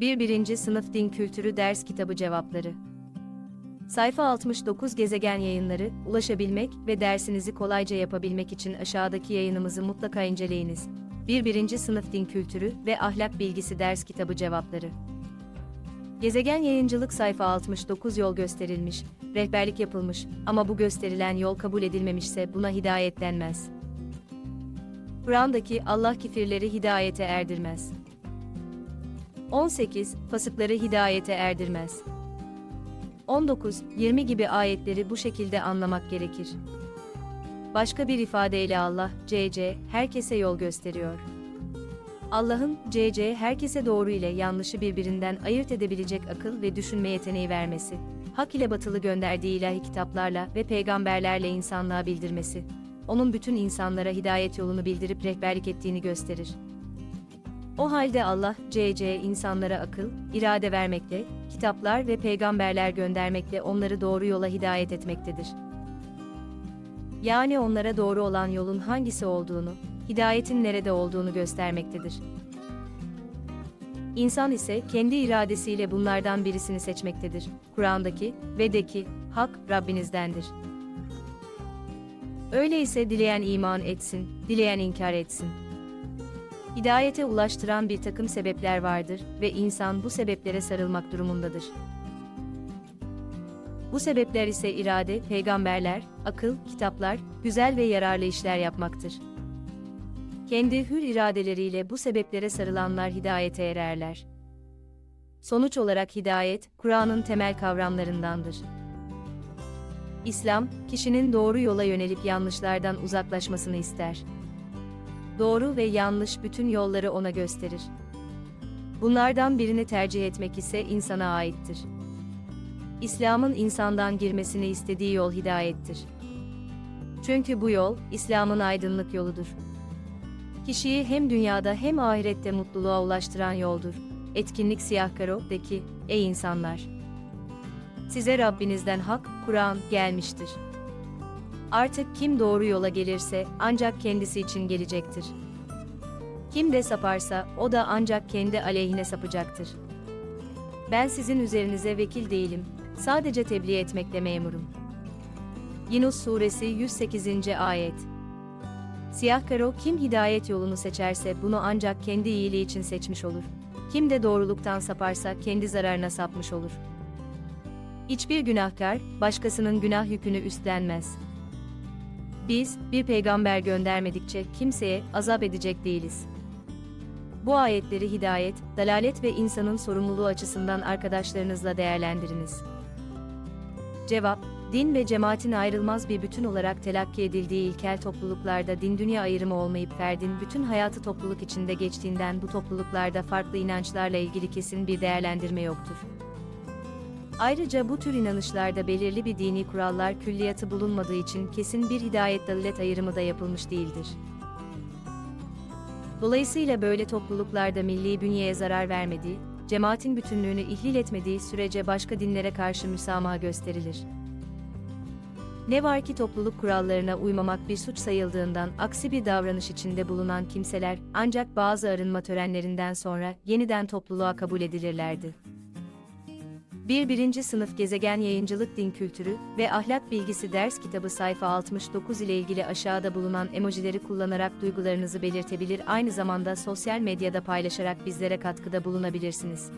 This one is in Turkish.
1. Birinci Sınıf Din Kültürü Ders Kitabı Cevapları Sayfa 69 Gezegen Yayınları, ulaşabilmek ve dersinizi kolayca yapabilmek için aşağıdaki yayınımızı mutlaka inceleyiniz. 1. Birinci Sınıf Din Kültürü ve Ahlak Bilgisi Ders Kitabı Cevapları Gezegen Yayıncılık sayfa 69 yol gösterilmiş, rehberlik yapılmış ama bu gösterilen yol kabul edilmemişse buna hidayet denmez. Kur'an'daki Allah kifirleri hidayete erdirmez. 18. Fasıkları hidayete erdirmez. 19. 20 gibi ayetleri bu şekilde anlamak gerekir. Başka bir ifadeyle Allah, CC, herkese yol gösteriyor. Allah'ın, CC, herkese doğru ile yanlışı birbirinden ayırt edebilecek akıl ve düşünme yeteneği vermesi, hak ile batılı gönderdiği ilahi kitaplarla ve peygamberlerle insanlığa bildirmesi, onun bütün insanlara hidayet yolunu bildirip rehberlik ettiğini gösterir. O halde Allah, CC insanlara akıl, irade vermekle, kitaplar ve peygamberler göndermekle onları doğru yola hidayet etmektedir. Yani onlara doğru olan yolun hangisi olduğunu, hidayetin nerede olduğunu göstermektedir. İnsan ise kendi iradesiyle bunlardan birisini seçmektedir. Kur'an'daki ve de ki, hak Rabbinizdendir. Öyleyse dileyen iman etsin, dileyen inkar etsin. Hidayete ulaştıran bir takım sebepler vardır ve insan bu sebeplere sarılmak durumundadır. Bu sebepler ise irade, peygamberler, akıl, kitaplar, güzel ve yararlı işler yapmaktır. Kendi hür iradeleriyle bu sebeplere sarılanlar hidayete ererler. Sonuç olarak hidayet, Kur'an'ın temel kavramlarındandır. İslam, kişinin doğru yola yönelip yanlışlardan uzaklaşmasını ister. Doğru ve yanlış bütün yolları ona gösterir. Bunlardan birini tercih etmek ise insana aittir. İslam'ın insandan girmesini istediği yol hidayettir. Çünkü bu yol, İslam'ın aydınlık yoludur. Kişiyi hem dünyada hem ahirette mutluluğa ulaştıran yoldur. Etkinlik Siyah Karo de ki, ey insanlar! Size Rabbinizden hak, Kur'an gelmiştir. Artık kim doğru yola gelirse ancak kendisi için gelecektir. Kim de saparsa o da ancak kendi aleyhine sapacaktır. Ben sizin üzerinize vekil değilim, sadece tebliğ etmekle memurum. Yunus Suresi 108. Ayet Siyah karo kim hidayet yolunu seçerse bunu ancak kendi iyiliği için seçmiş olur. Kim de doğruluktan saparsa kendi zararına sapmış olur. Hiçbir günahkar, başkasının günah yükünü üstlenmez. Biz, bir peygamber göndermedikçe kimseye azap edecek değiliz. Bu ayetleri hidayet, dalalet ve insanın sorumluluğu açısından arkadaşlarınızla değerlendiriniz. Cevap, din ve cemaatin ayrılmaz bir bütün olarak telakki edildiği ilkel topluluklarda din-dünya ayrımı olmayıp ferdin bütün hayatı topluluk içinde geçtiğinden bu topluluklarda farklı inançlarla ilgili kesin bir değerlendirme yoktur. Ayrıca bu tür inanışlarda belirli bir dini kurallar külliyatı bulunmadığı için kesin bir hidayet dalalet ayrımı da yapılmış değildir. Dolayısıyla böyle topluluklarda milli bünyeye zarar vermediği, cemaatin bütünlüğünü ihlal etmediği sürece başka dinlere karşı müsamaha gösterilir. Ne var ki topluluk kurallarına uymamak bir suç sayıldığından aksi bir davranış içinde bulunan kimseler ancak bazı arınma törenlerinden sonra yeniden topluluğa kabul edilirlerdi. 1. Birinci Sınıf Gezegen Yayıncılık Din Kültürü ve Ahlak Bilgisi Ders Kitabı sayfa 69 ile ilgili aşağıda bulunan emojileri kullanarak duygularınızı belirtebilir aynı zamanda sosyal medyada paylaşarak bizlere katkıda bulunabilirsiniz.